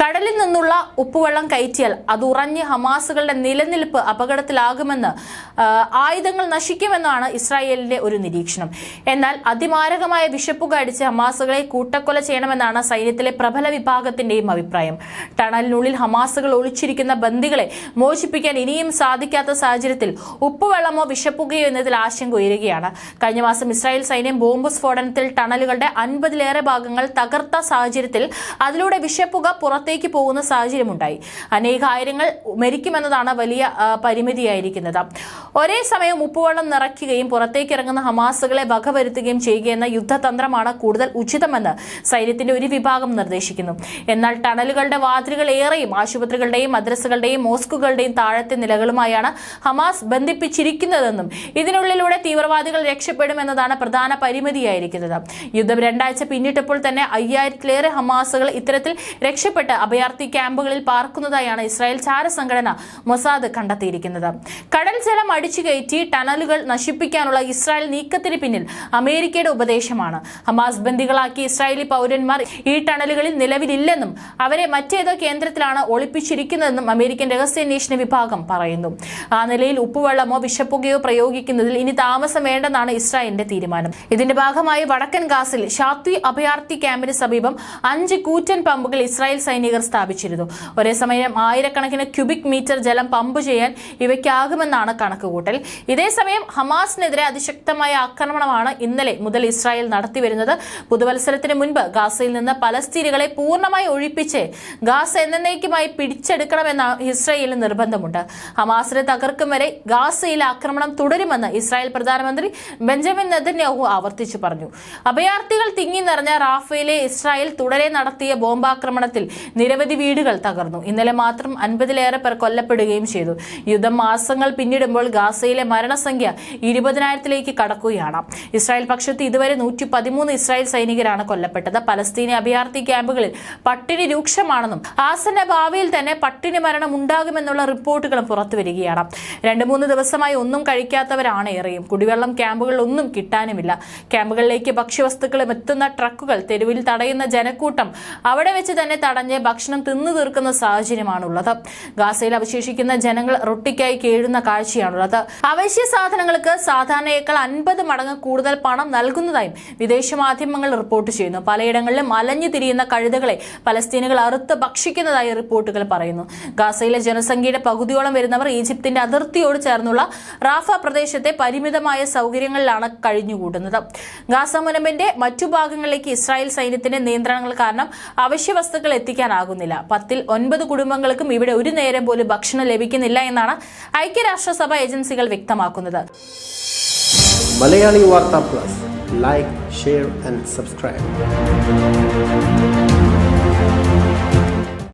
കടലിൽ നിന്നുള്ള ഉപ്പുവെള്ളം കയറ്റിയാൽ അത് ഉറഞ്ഞ് ഹമാസുകളുടെ നിലനിൽപ്പ് അപകടത്തിലാകുമെന്ന് ആയുധങ്ങൾ നശിക്കുമെന്നാണ് ഇസ്രായേലിന്റെ ഒരു നിരീക്ഷണം. എന്നാൽ അതിമാരകമായ വിഷപ്പുക അടിച്ച് ഹമാസുകളെ കൂട്ടക്കൊല ചെയ്യണമെന്നാണ് സൈന്യത്തിലെ പ്രബല വിഭാഗത്തിന്റെയും അഭിപ്രായം. ടണലിനുള്ളിൽ ഹമാസുകൾ ഒളിച്ചിരിക്കുന്ന ബന്ദികളെ മോചിപ്പിക്കാൻ ഇനിയും സാധിക്കാത്ത സാഹചര്യത്തിൽ ഉപ്പുവെള്ളമോ വിഷപ്പുകയോ എന്നതിൽ ആശങ്ക ഉയരുകയാണ്. കഴിഞ്ഞ മാസം ഇസ്രായേൽ സൈന്യം ബോംബ് സ്ഫോടനത്തിൽ ടണലുകളുടെ അൻപതിലേറെ ഭാഗങ്ങൾ തകർത്ത സാഹചര്യത്തിൽ അതിലൂടെ വിഷപ്പുക പുറത്തേക്ക് പോകുന്ന സാഹചര്യമുണ്ടായി. അനേകായിരങ്ങൾ മരിക്കുമെന്നതാണ് വലിയ പരിമിതിയായിരിക്കുന്നത്. ഒരേ സമയം ഉപ്പുവെള്ളം നിറയ്ക്കുകയും പുറത്തേക്ക് ഇറങ്ങുന്ന ഹമാസുകളെ വകവരുത്തുകയും ചെയ്യുകയെന്ന യുദ്ധതന്ത്രമാണ് കൂടുതൽ ഉചിതമെന്ന് സൈന്യത്തിന്റെ ഒരു വിഭാഗം നിർദ്ദേശിക്കുന്നു. എന്നാൽ ടണലുകളുടെ വാതിലുകൾ ഏറെയും ആശുപത്രികളുടെയും മദ്രസകളുടെയും മോസ്കുകളുടെയും താഴത്തെ നിലകളുമായാണ് ഹമാസ് ബന്ധിപ്പിച്ചിരിക്കുന്നതെന്നും ഇതിനുള്ളിലൂടെ തീവ്രവാദികൾ രക്ഷപ്പെടുമെന്നതാണ് പ്രധാന പരിമിതിയായിരിക്കുന്നത്. യുദ്ധം രണ്ടാഴ്ച പിന്നിട്ടപ്പോൾ തന്നെ അയ്യായിരത്തിലേറെ ഹമാസുകൾ ഇത്തരത്തിൽ രക്ഷപ്പെട്ട് അഭയാർത്ഥി ക്യാമ്പുകളിൽ പാർക്കുന്നതായാണ് ഇസ്രായേൽ ചാര സംഘടന മൊസാദ് കണ്ടെത്തിയിരിക്കുന്നത്. കടൽ ജലം അടിച്ചു കയറ്റി ടണലുകൾ നശിപ്പിക്കാനുള്ള ഇസ്രായേൽ നീക്കത്തിന് പിന്നിൽ അമേരിക്കയുടെ ഉപദേശമാണ്. ഹമാസ് ബന്ദികളാക്കി ഇസ്രായേലി പൗരന്മാർ ഈ ടണലുകളിൽ നിലവിലില്ലെന്നും അവരെ മറ്റേതോ കേന്ദ്രത്തിലാണ് ഒളിപ്പിച്ചിരിക്കുന്നതെന്നും അമേരിക്കൻ രഹസ്യാന്വേഷണ വിഭാഗം പറയുന്നു. ആ നിലയിൽ ഉപ്പുവെള്ളമോ വിഷപ്പുകയോ പ്രയോഗിക്കുന്നതിൽ ഇനി താമസം വേണ്ടെന്നാണ് ഇസ്രായേലിന്റെ തീരുമാനം. ഇതിന്റെ ഭാഗമായി വടക്കൻ ഗാസിൽ ഷാത്വി അഭയാർത്ഥി ക്യാമ്പിന് സമീപം അഞ്ച് കൂറ്റൻ പമ്പുകൾ ഇസ്രായേൽ സൈനികർ സ്ഥാപിച്ചിരുന്നു. ഒരേ സമയം ആയിരക്കണക്കിന് ക്യൂബിക് മീറ്റർ ജലം പമ്പ് ചെയ്യാൻ ഇവയ്ക്കാകുമെന്നാണ് കണക്കുകൂട്ടൽ. ഇതേസമയം ഹമാസിനെതിരെ അതിശക്തമായ ആക്രമണമാണ് ഇന്നലെ മുതൽ ഇസ്രായേൽ നടത്തിവരുന്നത്. പുതുവത്സരത്തിന് മുൻപ് ഗാസയിൽ നിന്ന് പലസ്തീനുകളെ പൂർണമായി ഒഴിപ്പിച്ച് ഗാസ എന്നേക്കുമായി പിടിച്ചെടുക്കണമെന്ന ഇസ്രായേലിന് നിർബന്ധമുണ്ട്. ഹമാസിനെ തകർക്കും വരെ ഗാസയിൽ ആക്രമണം തുടരുമെന്ന് ഇസ്രായേൽ പ്രധാനമന്ത്രി ബെഞ്ചമിൻ നെതന്യാഹു ആവർത്തിച്ചു പറഞ്ഞു. അഭയാർത്ഥികൾ തിങ്ങി നിറഞ്ഞ റാഫേലെ ഇസ്രായേൽ തുടരെ നടത്തിയ ബോംബാക്രമണത്തിൽ നിരവധി വീടുകൾ തകർന്നു. ഇന്നലെ മാത്രം അൻപതിലേറെ പേർ കൊല്ലപ്പെടുകയും ചെയ്തു. യുദ്ധം മാസങ്ങൾ പിന്നിടുമ്പോൾ ഗാസയിലെ മരണസംഖ്യ ഇരുപതിനായിരത്തിലേക്ക് കടക്കുകയാണ്. ഇസ്രായേൽ പക്ഷത്ത് ഇതുവരെ നൂറ്റി പതിമൂന്ന് ഇസ്രായേൽ സൈനികരാണ് കൊല്ലപ്പെട്ടത്. പലസ്തീനി അഭയാർത്ഥി ക്യാമ്പുകളിൽ പട്ടിണി രൂക്ഷമാണെന്നും ആസന്റെ ഭാവിയിൽ തന്നെ പട്ടിണി മരണം ഉണ്ടാകുമെന്നുള്ള റിപ്പോർട്ടുകളും പുറത്തുവരികയാണ് രണ്ട് മൂന്ന് ദിവസമായി ഒന്നും കഴിക്കാത്തവരാണ് ഏറെയും. കുടിവെള്ളം ക്യാമ്പുകളിൽ ഒന്നും കിട്ടാനുമില്ല. ക്യാമ്പുകളിലേക്ക് ഭക്ഷ്യവസ്തുക്കളും എത്തുന്ന ട്രക്കുകൾ തെരുവിൽ തടയുന്ന ജനക്കൂട്ടം അവിടെ വെച്ച് തന്നെ തടഞ്ഞ് ഭക്ഷണം തിന്നു തീർക്കുന്ന സാഹചര്യമാണുള്ളത്. ഗാസയിൽ അവശേഷിക്കുന്ന ജനങ്ങൾ റൊട്ടിക്കായി കേഴുന്ന കാഴ്ചയാണുള്ളത്. അവശ്യ സാധനങ്ങൾക്ക് സാധാരണയേക്കാൾ അൻപത് മടങ്ങ് കൂടുതൽ പണം നൽകുന്നതായും വിദേശ മാധ്യമങ്ങൾ റിപ്പോർട്ട് ചെയ്യുന്നു. പലയിടങ്ങളിലും അലഞ്ഞു തിരിയുന്ന കഴുതകളെ പലസ്തീനുകൾ അറുത്ത് ഭക്ഷിക്കുന്നതായി റിപ്പോർട്ടുകൾ പറയുന്നു. ഗാസയിലെ ജനസംഖ്യയുടെ പകുതിയോളം വരുന്നവർ ഈജിപ്തിന്റെ അതിർത്തിയോട് ചേർന്നുള്ള റാഫ പ്രദേശത്തെ പരിമിതമായ സൗകര്യങ്ങളിലാണ് കഴിഞ്ഞുകൂടുന്നത്. ഗാസ മുനമ്പിന്റെ മറ്റു ഭാഗങ്ങളിലേക്ക് ഇസ്രായേൽ സൈന്യത്തിന്റെ നിയന്ത്രണങ്ങൾ കാരണം അവശ്യ വസ്തുക്കൾ എത്തിക്കാനാകുന്നില്ല പത്തിൽ ഒൻപത് കുടുംബങ്ങൾക്കും ഇവിടെ ഒരു നേരം പോലും ഭക്ഷണം ലഭിക്കുന്നില്ല എന്നാണ് ഐക്യരാഷ്ട്രസഭ ഏജൻസികൾ വ്യക്തമാക്കുന്നത്. മലയാളി വാർത്താ plus. Like share and subscribe